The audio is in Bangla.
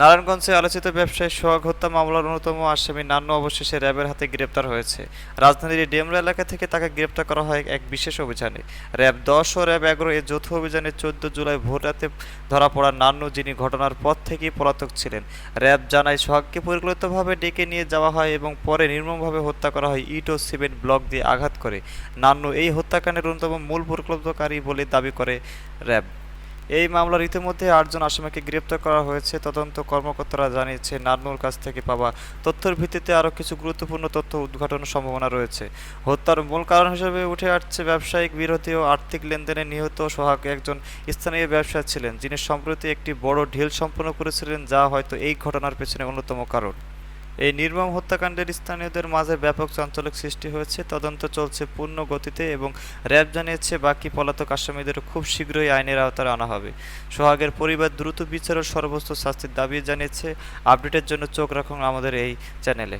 নারায়ণগঞ্জে আলোচিত ব্যবসায়ী সোহাগ হত্যা মামলার অন্যতম আসামি নান্নু অবশেষে র্যাবের হাতে গ্রেপ্তার হয়েছে। রাজধানীর ডেমরা এলাকা থেকে তাকে গ্রেপ্তার করা হয় এক বিশেষ অভিযানে। র্যাব দশ ও র্যাব এগারো এর যৌথ অভিযানে চোদ্দ জুলাই ভোর রাতে ধরা পড়া নান্নু, যিনি ঘটনার পর থেকেই পলাতক ছিলেন। র্যাব জানায়, সোহাগকে পরিকল্পিতভাবে ডেকে নিয়ে যাওয়া হয় এবং পরে নির্মমভাবে হত্যা করা হয় ইট ও সিমেন্ট ব্লক দিয়ে আঘাত করে। নান্নু এই হত্যাকাণ্ডের অন্যতম মূল পরিকল্পনাকারী বলে দাবি করে র্যাব। এই মামলার ইতিমধ্যে আটজন আসামিকে গ্রেপ্তার করা হয়েছে। তদন্ত কর্মকর্তারা জানিয়েছে নান্নুর কাছ থেকে পাওয়া তথ্যের ভিত্তিতে আরও কিছু গুরুত্বপূর্ণ তথ্য উদ্ঘাটনের সম্ভাবনা রয়েছে। হত্যার মূল কারণ হিসেবে উঠে আসছে ব্যবসায়িক বিরোধী ও আর্থিক লেনদেনে নিহত সোহাগ একজন স্থানীয় ব্যবসায়ী ছিলেন, যিনি সম্প্রতি একটি বড় ঢিল সম্পন্ন করেছিলেন, যা হয়তো এই ঘটনার পেছনে অন্যতম কারণ। এই নির্মম হত্যাকাণ্ডের স্থানীয়দের মাঝে ব্যাপক চাঞ্চল্যক সৃষ্টি হয়েছে। তদন্ত চলছে পূর্ণ গতিতে এবং র্যাব জানিয়েছে, বাকি পলাতক আসামিদেরও খুব শীঘ্রই আইনের আওতায় আনা হবে। সোহাগের পরিবার দ্রুত বিচার ও সর্বোচ্চ শাস্তির দাবি জানিয়েছে। আপডেটের জন্য চোখ রাখুন আমাদের এই চ্যানেলে।